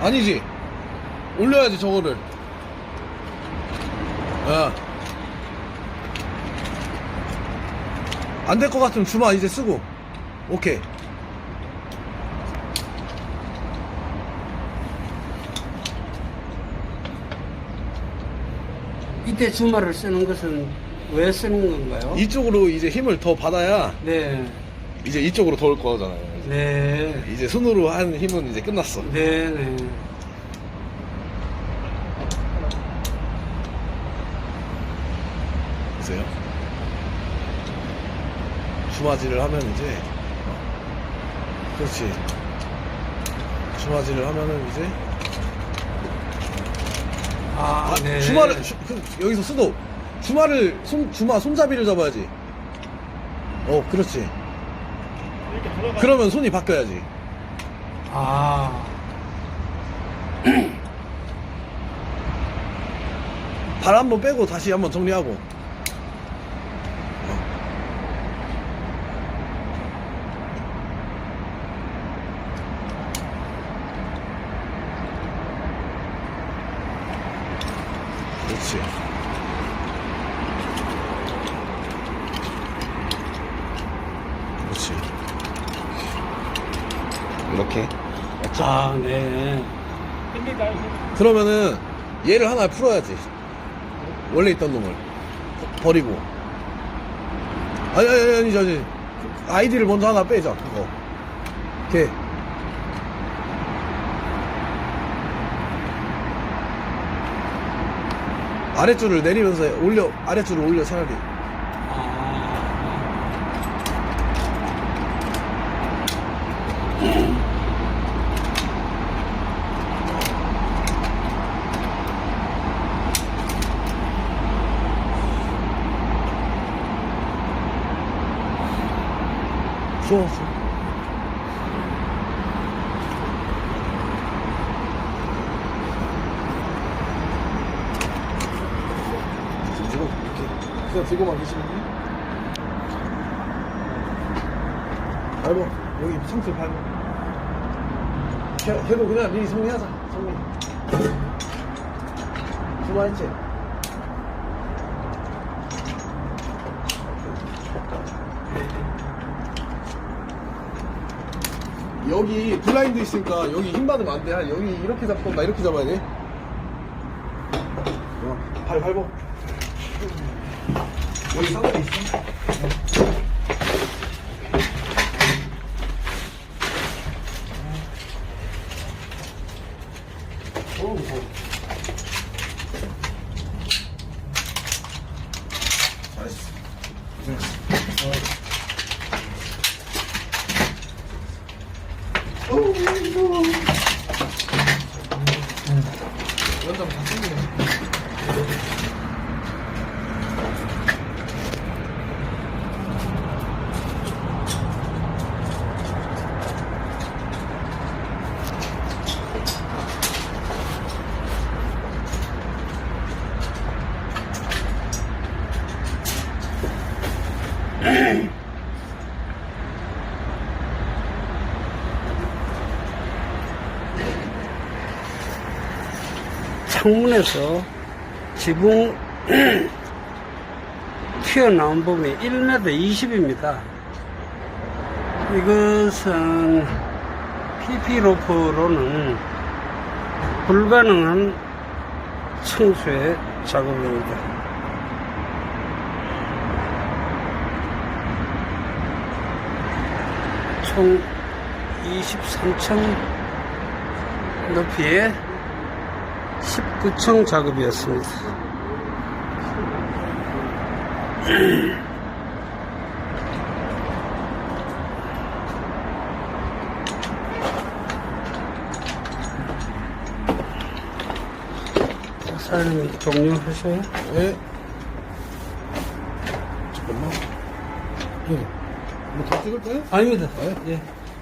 아니지. 올려야지, 저거를. 야. 안될 것 같으면 주마 이제 쓰고. 오케이. 이때 주말을 쓰는 것은 왜 쓰는 건가요? 이쪽으로 이제 힘을 더 받아야 네, 이제 이쪽으로 더 올 거잖아요. 네, 이제 손으로 한 힘은 이제 끝났어. 네, 네. 보세요. 주마질을 하면 이제 어, 그렇지. 주마질을 하면은 이제 아, 아, 네. 주마를 주- 그, 여기서 수도 주마를 손 주마 손잡이를 잡아야지. 어, 그렇지. 그러면 손이 바뀌어야지. 아, 발 한 번 빼고 다시 한번 정리하고. 그렇지. 이렇게. 아, 네. 그러면은 얘를 하나 풀어야지. 원래 있던 놈을 버- 버리고. 아니 아니 아니, 아니 아이디를 먼저 하나 빼자 그거. 걔. 아랫줄을 내리면서 올려 아랫줄을 올려 차라리. 쏘았어. 지금 그냥 들고만 계시면 돼? 밟아 여기 상체 밟아 걔, 걔도 그냥 미리 정리하자 정리 주마했지? 여기 블라인드 있으니까 여기 힘 받으면 안 돼. 한 여기 이렇게 잡던가 이렇게 잡아야 돼. 어, 발 밟아. 여기 상관이 있어. 어, 어. 잘했어. 고생했어. 원장 다 챙기네. 창문에서 지붕 튀어나온 부분이 1m 20입니다. 이것은 PP 로프로는 불가능한 청소의 작업입니다. 총 23층 높이의 19층 작업이었습니다. 사장님 종료하셔요? 예. 잠깐만. 예. 뭐더 찍을 거야? 아닙니다. 네? 예.